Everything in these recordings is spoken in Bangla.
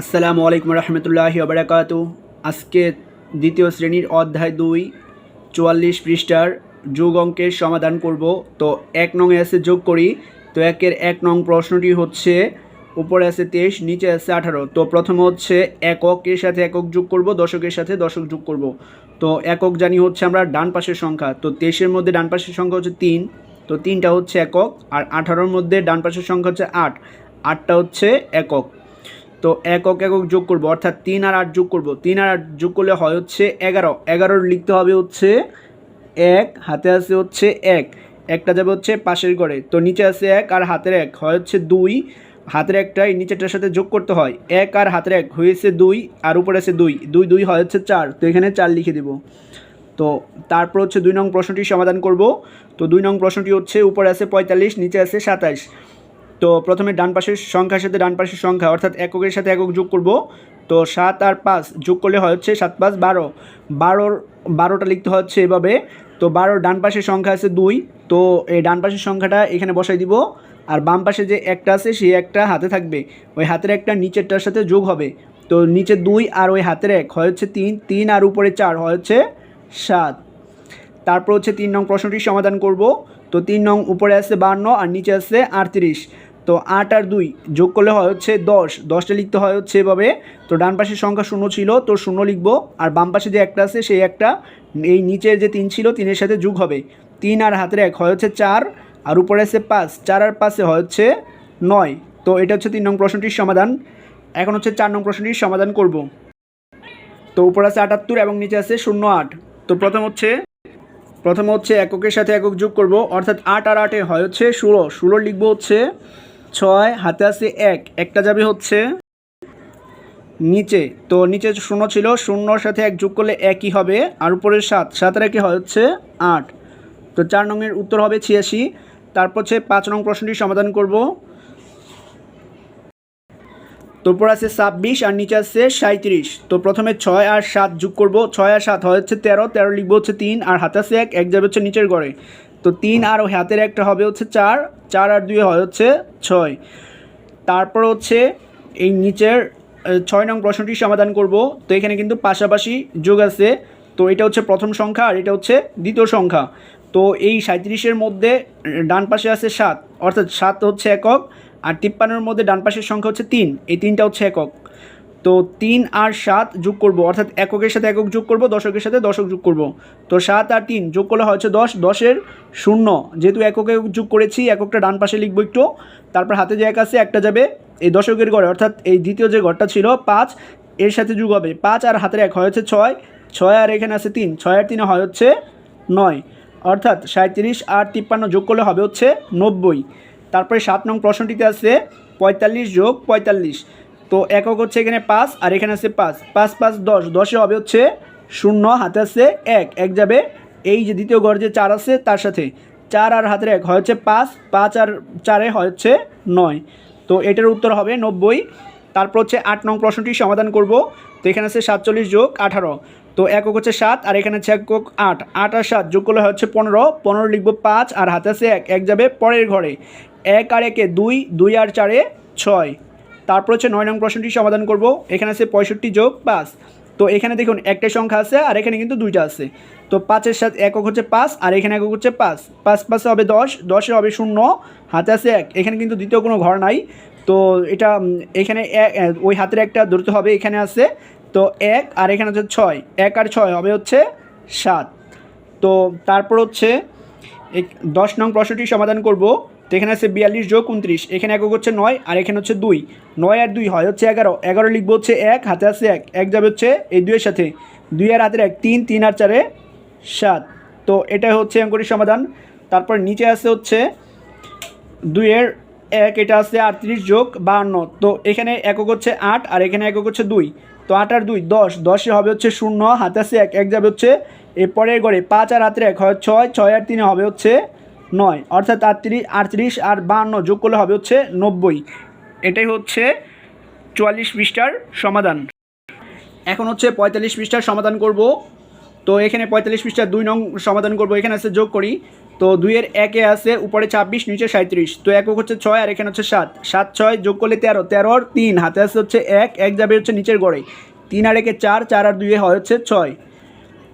আসসালামু আলাইকুম রহমতুল্লাহি ওবরাকাত। আজকে দ্বিতীয় শ্রেণির অধ্যায় দুই, চুয়াল্লিশ পৃষ্ঠার যোগ অঙ্কের সমাধান করব। তো এক নং আছে যোগ করি। তো একের এক নং প্রশ্নটি হচ্ছে, উপরে আছে তেইশ, নিচে আছে আঠারো। তো প্রথমে হচ্ছে এককের সাথে একক যোগ করব, দশকের সাথে দশক যোগ করব। তো একক জানি হচ্ছে আমরা ডান পাশের সংখ্যা। তো তেইশের মধ্যে ডান পাশের সংখ্যা হচ্ছে তিন। তো তিনটা হচ্ছে একক, আর আঠারোর মধ্যে ডান পাশের সংখ্যা হচ্ছে আট। আটটা হচ্ছে একক। তো একক একক যোগ করব, অর্থাৎ তিন আর আট যোগ করব। তিন আর আট যোগ করলে হয় হচ্ছে এগারো। এগারোর লিখতে হবে হচ্ছে এক, হাতে আছে হচ্ছে এক। একটা যাবে হচ্ছে পাশের ঘরে। তো নিচে আছে এক আর হাতের এক, হয় হচ্ছে দুই। হাতের একটাই নিচেরটার সাথে যোগ করতে হয়। এক আর হাতের এক, হয়েছে দুই আর উপরে আছে দুই। দুই দুই হয় হচ্ছে চার। তো এখানে চার লিখে দেব। তো তারপর হচ্ছে দুই নং প্রশ্নটি সমাধান করব। তো দুই নং প্রশ্নটি হচ্ছে, উপরে আছে পঁয়তাল্লিশ, নিচে আছে সাতাইশ। তো প্রথমে ডান পাশের সংখ্যার সাথে ডান পাশের সংখ্যা, অর্থাৎ এককের সাথে একক যোগ করব। তো সাত আর পাঁচ যোগ করলে হয় হচ্ছে সাত, পাঁচ, বারো। বারোর, বারোটা লিখতে হচ্ছে এভাবে। তো বারোর ডান পাশের সংখ্যা আছে দুই। তো এই ডান পাশের সংখ্যাটা এখানে বসাই দিব। আর বাম পাশে যে একটা আছে, সেই একটা হাতে থাকবে। ওই হাতের একটা নিচেরটার সাথে যোগ হবে। তো নিচে দুই আর ওই হাতের এক, হয় হচ্ছে তিন। তিন আর উপরে চার, হয় হচ্ছে সাত। তারপর হচ্ছে তিন নং প্রশ্নটির সমাধান করব। তো তিন নং উপরে আছে বান্ন আর নিচে আছে আটত্রিশ। তো আট আর দুই যোগ করলে হয় হচ্ছে দশ। দশটা লিখতে হয় হচ্ছে এভাবে। তো ডান পাশের সংখ্যা শূন্য ছিল, তো শূন্য লিখব। আর বাম পাশে যে একটা আছে, সেই একটা, এই নিচের যে তিন ছিল, তিনের সাথে যোগ হবে। তিন আর হাতের এক হয় হচ্ছে চার, আর উপরে আছে পাঁচ। চার আর পাঁচে হয় হচ্ছে নয়। তো এটা হচ্ছে তিন নং প্রশ্নটির সমাধান। এখন হচ্ছে চার নং প্রশ্নটির সমাধান করব। তো উপরে আছে আটাত্তর এবং নিচে আছে শূন্য আট। তো প্রথম হচ্ছে প্রথম হচ্ছে এককের সাথে একক যোগ করব। অর্থাৎ আট আর আটে হয় হচ্ছে ষোলো। ষোলো লিখব হচ্ছে ছয়, হাতে আছে এক। একটা যাবে হচ্ছে নিচে। তো নিচে শূন্য ছিল, শূন্যর সাথে এক যোগ করলে একই হবে। আর উপরে সাত, সাতের একে হয় হচ্ছে আট। তো চার নংয়ের উত্তর হবে ছিয়াশি। তারপর হচ্ছে পাঁচ নং প্রশ্নটি সমাধান করব। তো উপর আছে ছাব্বিশ আর নিচে আছে সাঁত্রিশ তো প্রথমে ছয় আর সাত যোগ করব। ছয় আর সাত হয় হচ্ছে তেরো। তেরো লিখব হচ্ছে তিন। আর হাতে আছে এক এক যাবে হচ্ছে নিচের ঘরে তো তিন আর হাতের একটা হবে হচ্ছে চার চার আর দুই হয় হচ্ছে ছয়। তারপর হচ্ছে এই নিচের ছয় নং প্রশ্নটি সমাধান করব। তো এখানে কিন্তু পাশাপাশি যোগ আছে। তো এটা হচ্ছে প্রথম সংখ্যা আর এটা হচ্ছে দ্বিতীয় সংখ্যা। তো এই সাঁত্রিশের মধ্যে ডান পাশে আছে সাত। অর্থাৎ সাত হচ্ছে একক আর তিপ্পান্নর মধ্যে ডান পাশের সংখ্যা হচ্ছে তিন। এই তিনটা হচ্ছে একক। তো তিন আর সাত যোগ করব, অর্থাৎ এককের সাথে একক যোগ করব, দশকের সাথে দশক যোগ করব। তো সাত আর তিন যোগ করলে হচ্ছে দশ, দশের শূন্য। যেহেতু একক এককে যোগ করেছি, এককটা ডান পাশে লিখব একটু। তারপর হাতে যে এক আছে, একটা যাবে এই দশকের ঘরে অর্থাৎ এই দ্বিতীয় যে ঘরটা ছিল, পাঁচ, এর সাথে যোগ হবে। পাঁচ আর হাতের এক হয় হচ্ছে ছয় ছয় আর এখানে আছে তিন, ছয় আর তিনে হয় হচ্ছে নয়। অর্থাৎ সাঁত্রিশ আর তিপ্পান্ন যোগ করলে হবে হচ্ছে নব্বই। তারপরে সাত নং প্রশ্নটিতে আছে পঁয়তাল্লিশ যোগ পঁয়তাল্লিশ। তো একক হচ্ছে এখানে পাঁচ, আর এখানে আছে পাঁচ। পাঁচ পাঁচ, দশ। দশে হবে হচ্ছে শূন্য, হাতে আছে এক। এক যাবে এই যে দ্বিতীয় ঘর যে চার আছে, তার সাথে। চার আর হাতের এক হয় হচ্ছে পাঁচ পাঁচ আর চারে হয় হচ্ছে নয়। তো এটার উত্তর হবে নব্বই। তারপর হচ্ছে আট নং প্রশ্নটি সমাধান করব। তো এখানে আছে সাতচল্লিশ যোগ আঠারো। তো একক হচ্ছে সাত, আর এখানে আছে একক আট। আট আর সাত যোগ করলে হচ্ছে পনেরো। পনেরো লিখব পাঁচ, আর হাতে আছে এক। এক যাবে পরের ঘরে। এক আর একে দুই দুই আর চারে ছয়। তারপর হচ্ছে নয় নং প্রশ্নটি সমাধান করব। এখানে আছে পঁয়ষট্টি যোগ পাঁচ। তো এখানে দেখুন একটা সংখ্যা আছে আর এখানে কিন্তু দুইটা আছে। তো পাঁচের সাথে একক হচ্ছে পাঁচ আর এখানে একক হচ্ছে পাঁচ। পাঁচ পাঁচে হবে দশ দশে হবে শূন্য, হাতে আছে এক। এখানে কিন্তু দ্বিতীয় কোনো ঘর নাই। তো এটা এখানে ওই হাতের একটা ধরতে হবে, এখানে আছে। তো এক আর এখানে হচ্ছে ছয়। এক আর ছয় হবে হচ্ছে সাত। তো তারপর হচ্ছে দশ নং প্রশ্নটি সমাধান করব। তো এখানে আছে বিয়াল্লিশ যোগ উনত্রিশ, এখানে একক হচ্ছে নয়, আর এখানে হচ্ছে দুই। নয় আর দুই হয় হচ্ছে এগারো এগারো লিখব হচ্ছে এক, হাতে আছে এক এক যাবে হচ্ছে এই দুইয়ের সাথে। দুই আর হাতের এক, তিন তিন আর চারে সাত। তো এটাই হচ্ছে অঙ্কটির সমাধান। তারপর নিচে আছে হচ্ছে দুইয়ের এক, এটা আছে আটত্রিশ যোগ বাহান্ন। তো এখানে একক হচ্ছে আট, আর এখানে একক হচ্ছে দুই। তো আট আর দুই, দশ। দশে হবে হচ্ছে শূন্য, হাতে আছে এক এক যাবে হচ্ছে এর পরের ঘরে পাঁচ আর হাতের এক হয় ছয় ছয় আর তিনে হবে হচ্ছে নয়, অর্থাৎ আটত্রিশ আটত্রিশ আর বাহান্ন যোগ করলে হবে হচ্ছে নব্বই। এটাই হচ্ছে চুয়াল্লিশ পৃষ্ঠার সমাধান। এখন হচ্ছে পঁয়তাল্লিশ পৃষ্ঠার সমাধান করব। তো এখানে পঁয়তাল্লিশ পৃষ্ঠা দুই নং সমাধান করব, এখানে আছে যোগ করি। তো দুইয়ের একে আছে উপরে ছাব্বিশ, নিচে সাঁত্রিশ তো একক হচ্ছে ছয় আর এখানে হচ্ছে সাত। সাত, ছয় যোগ করলে তেরো তেরোর তিন। হাতে আছে হচ্ছে এক এক যাবে হচ্ছে নিচের গড়ে। তিন আর একে চার চার আর দুইয়ে হয় হচ্ছে ছয়।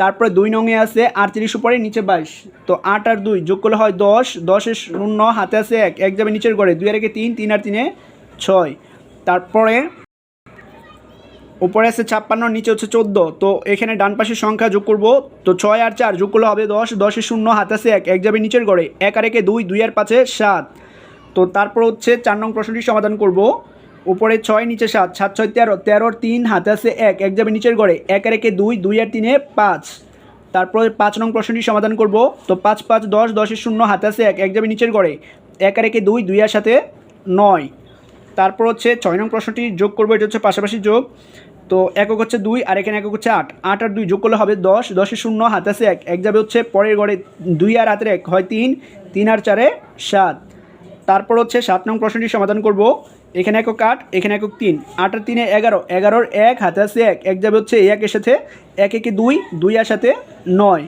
তারপরে দুই নঙে আছে আটত্রিশ উপরে, নিচে বাইশ। তো আট আর দুই যোগ করলে হয় দশ, দশের শূন্য, হাতে আছে এক এক যাবে নিচের গড়ে, দুই আর একে তিন তিন আর তিনে ছয়। তারপরে উপরে আছে ছাপ্পান্ন, নিচে হচ্ছে চোদ্দ। তো এখানে ডান পাশের সংখ্যা যোগ করব, তো ছয় আর চার যোগ করলে হবে দশ, দশের শূন্য, হাত আছে এক এক যাবে নিচের গড়ে, এক আর একে দুই দুই আর পাঁচে সাত। তো তারপর হচ্ছে চার নং প্রশ্নটি সমাধান করব। উপরে ছয়, নিচে সাত সাত, ছয়, তেরো তেরোর তিন, হাতে আছে এক এক যাবে নিচের গড়ে, এক আর একে দুই দুই, আর তিনে পাঁচ। তারপরে পাঁচ নং প্রশ্নটি সমাধান করব। তো পাঁচ পাঁচ, দশ, দশের শূন্য, হাতে আছে এক এক যাবে নিচের গড়ে, এক, আর একে দুই দুই, আর সাথে নয়। তারপর হচ্ছে ছয় নং প্রশ্নটি যোগ করব, এটা হচ্ছে পাশাপাশি যোগ। তো একক হচ্ছে দুই, আর এখানে একক হচ্ছে আট। আট আর দুই যোগ করলে হবে দশ, দশের শূন্য, হাতে আছে এক এক যাবে হচ্ছে পরের গড়ে দুই আর হাতের এক হয় তিন তিন আর চারে সাত। তারপর হচ্ছে সাত নং প্রশ্নটি সমাধান করব। এখানে একক আট, এখানে একক তিন। আট আর তিনে এগারো, এগারোর এক, হাতে আছে এক। এক যাবে হচ্ছে একের সাথে এক, একে দুই দুই আর সাথে নয়।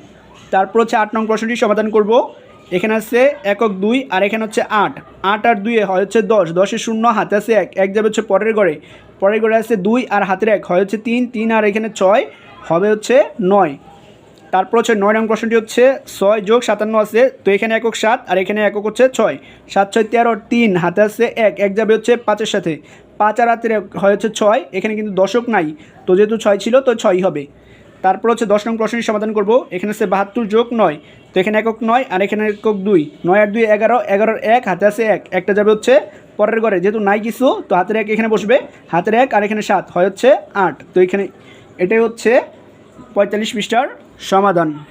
তারপর হচ্ছে আট নং প্রশ্নটি সমাধান করব। এখানে আছে একক দুই আর এখানে হচ্ছে আট। আট আর দুইয়ে হয় হচ্ছে দশ। দশের শূন্য, হাতে আছে এক। এক যাবে হচ্ছে পরের গড়ে। পরের গড়ে আছে দুই আর হাতের এক। হয় হচ্ছে তিন তিন আর এখানে ছয়, হবে হচ্ছে নয়। তারপর হচ্ছে নয় নং প্রশ্নটি হচ্ছে ছয় যোগ সাতান্ন আছে, তো এখানে একক সাত আর এখানে একক হচ্ছে ছয়। সাত, ছয়, তেরো, তিন, হাতে আছে এক এক যাবে হচ্ছে পাঁচের সাথে। পাঁচ আর হাতের হয় হচ্ছে ছয়, এখানে কিন্তু দশক নাই, তো যেহেতু ছয় ছিল তো ছয়ই হবে। তারপর হচ্ছে দশ নং প্রশ্নটি সমাধান করব, এখানে হচ্ছে বাহাত্তর যোগ নয়, তো এখানে একক নয় আর এখানে একক দুই। নয় আর দুই এগারো এগারোর এক, হাতে আছে এক, একটা যাবে হচ্ছে পরের ঘরে, যেহেতু নাই কিছু, তো হাতের এক এখানে বসবে, হাতের এক আর এখানে সাত, হয় হচ্ছে আট, তো এখানে এটাই হচ্ছে পঁয়তাল্লিশ পৃষ্ঠার সমাধান।